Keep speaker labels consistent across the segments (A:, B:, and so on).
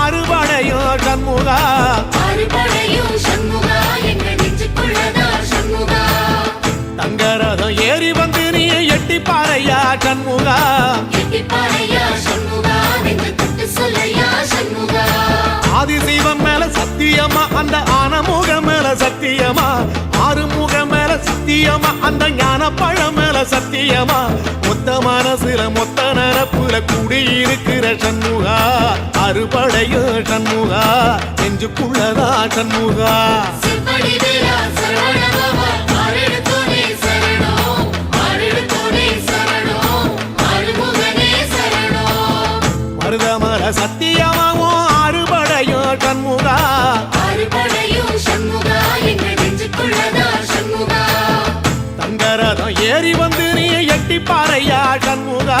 A: அறுபடையும் சண்முகா.
B: அறுபடையும் சண்முகா
A: தங்கரதம் ஏறி வந்து நீ எட்டி பாறையா சண்முகா ஆதிசைவம் மேல சத்தியமா அந்த ஆனமுகம் மேல சத்தியமா சத்தியமா? அந்த ஞான பழம் மேல சத்தியமா? மொத்த மனசுல மொத்த நரப்புல குடியிருக்கிற சண்முகா. அறுபடையும் சண்முகா. நெஞ்சுக்குள்ளதா சண்முகா.
B: வீரா
A: பாறையா சண்முகா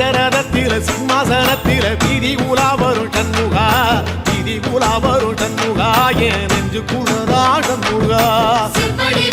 A: ராஜரதத்தில சிம்மாசனத்தில வீதி உலா வரும் சண்முகா. வீதி உலா வரும் சண்முகா. என் நெஞ்சு குளரா சண்முகா.
B: செவ்வடி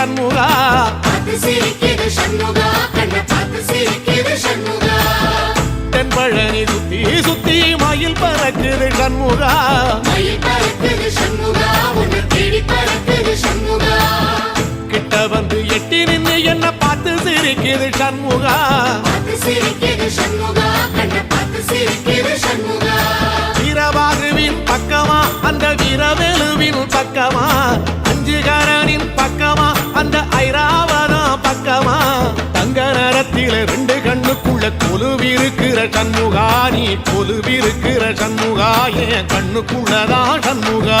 A: சண்முகா. தென்பழனி சுத்தி சுத்தி மயில் பறக்குது சண்முகா. கிட்ட வந்து எட்டி நின்று என்ன பார்த்து சிரிக்குது சண்முகா. பக்கமா அந்த வீரவேலுவின் பக்கமா அஞ்சு கரனின் பக்கமா ஐராவனம் பக்கமா? தங்க நேரத்தில ரெண்டு கண்ணுக்குள்ள கொலுவிருக்கிற சண்முகா நீ கொலுவிருக்கிற சண்முகா என் கண்ணுக்குள்ளதான் சண்முகா.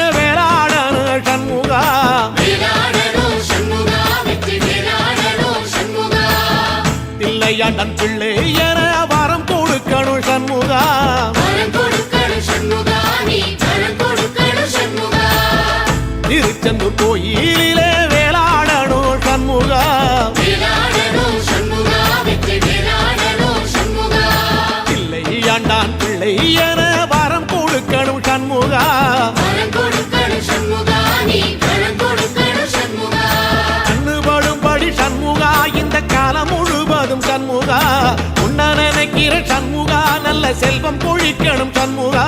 A: until செல்வம் பொழிக்கணும் சண்முகா.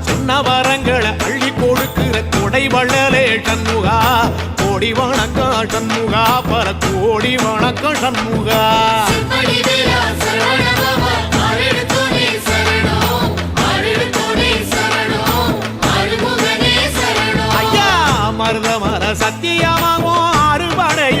A: சொன்ன வரங்களை அள்ளி கொடுக்கிற கொடை வள்ளலே சண்முகா. கோடி வணக்கம் சண்முகா பல கோடி வணக்கம் சண்முகா. மருதமர சத்தியமாகும் அறுபடைய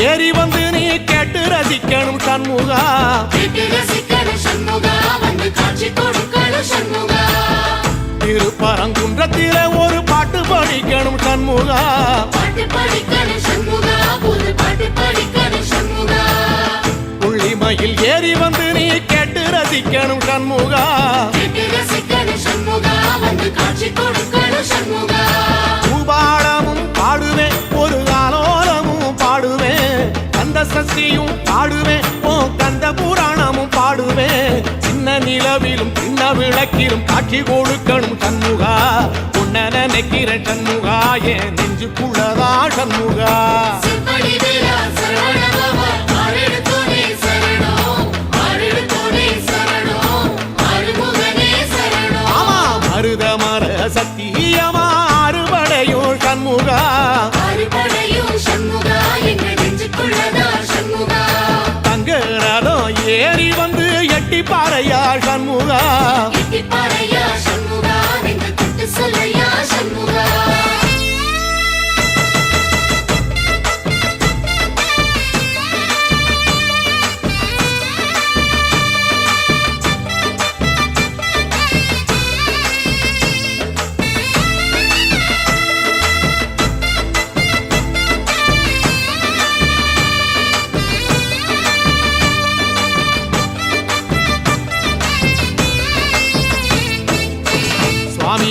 A: ஏறி வந்து நீ கேட்டு ரசிக்கணும் சண்முகா. திருப்பரங்குன்றத்தில ஒரு பாட்டு படிக்கணும் சண்முகா. புள்ளிமயில் ஏறி வந்து நீ கேட்டு ரசிக்கணும் சண்முகா.
B: ரசிக்கணும் சண்முகா. வந்து காட்சி கொடுக்கணும் சண்முகா.
A: காட்சி கொடுக்கணும் சண்முகா. உன்ன நினைக்கிற சண்முகா. என் நெஞ்சுக்குள்ளதா சண்முகா.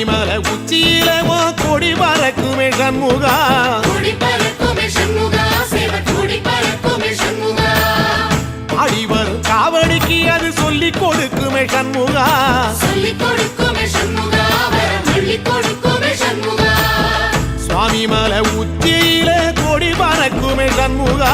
A: மலை உச்சியில ஓ கொடி பறக்குமே சண்முகா. பாடி வரும் காவடிக்கு அது சொல்லி கொடுக்குமே சண்முகா. சுவாமி மலை உச்சியில கொடி பறக்குமே சண்முகா.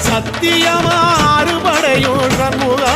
A: சத்தியமா அறுபடையும் சண்முகா.